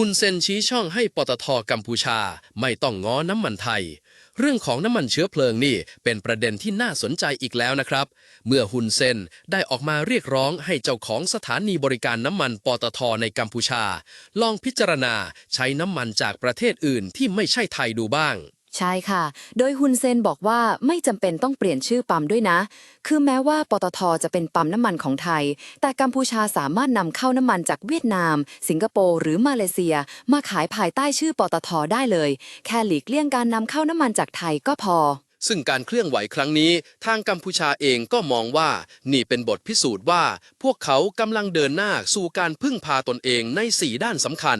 ฮุนเซนชี้ช่องให้ปตทกัมพูชาไม่ต้องง้อน้ำมันไทย เรื่องของน้ำมันเชื้อเพลิงนี่เป็นประเด็นที่น่าสนใจอีกแล้วนะครับ เมื่อฮุนเซนได้ออกมาเรียกร้องให้เจ้าของสถานีบริการน้ำมันปตทในกัมพูชา ลองพิจารณาใช้น้ำมันจากประเทศอื่นที่ไม่ใช่ไทยดูบ้าง ใช่ค่ะ โดยฮุนเซนบอกว่าไม่จำเป็นต้องเปลี่ยนชื่อปั๊มด้วยนะ คือแม้ว่าปตทจะเป็นปั๊มน้ำมันของไทย แต่กัมพูชาสามารถนำเข้าน้ำมันจากเวียดนาม สิงคโปร์หรือมาเลเซีย มาขายภายใต้ชื่อปตทได้เลย แค่หลีกเลี่ยงการนำเข้าน้ำมันจากไทยก็พอ ซึ่งการเคลื่อนไหวครั้งนี้ ทางกัมพูชาเองก็มองว่า นี่เป็นบทพิสูจน์ว่า พวกเขากำลังเดินหน้าสู่การพึ่งพาตนเองใน 4 ด้านสำคัญ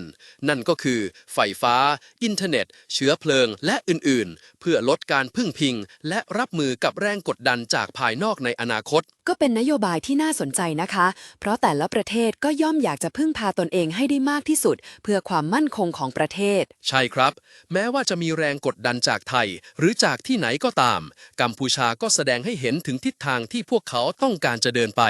นั่นก็คือ ไฟฟ้า อินเทอร์เน็ต เชื้อเพลิง และอื่นๆ เพื่อลดการพึ่งพิง และรับมือกับแรงกดดันจากภายนอกในอนาคต ก็เป็นนโยบายที่น่าสนใจนะคะ เพราะแต่ละประเทศก็ย่อมอยากจะพึ่งพาตนเองให้ได้มากที่สุด เพื่อความมั่นคงของประเทศ ใช่ครับ แม้ว่าจะมีแรงกดดันจากไทย หรือจากที่ไหนก็ก็ตาม กัมพูชาก็แสดงให้เห็นถึงทิศทางที่พวกเขาต้องการจะเดินไป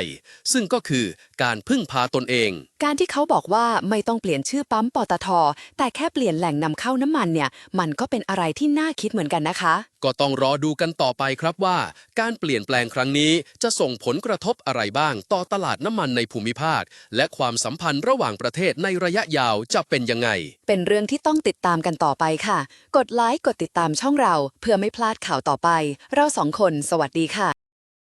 ซึ่งก็คือการพึ่งพาตนเองการที่เขาบอกว่าไม่ต้องเปลี่ยนชื่อปั๊มปตท แต่แค่เปลี่ยนแหล่งนำเข้าน้ำมันเนี่ย มันก็เป็นอะไรที่น่าคิดเหมือนกันนะคะ ก็ต้องรอดูกันต่อไปครับว่า การเปลี่ยนแปลงครั้งนี้จะส่งผลกระทบอะไรบ้างต่อตลาดน้ำมันในภูมิภาค และความสัมพันธ์ระหว่างประเทศในระยะยาวจะเป็นยังไง เป็นเรื่องที่ต้องติดตามกันต่อไปค่ะ กดไลค์กดติดตามช่องเรา เพื่อไม่พลาดข่าวต่อไป เราสองคน สวัสดีค่ะ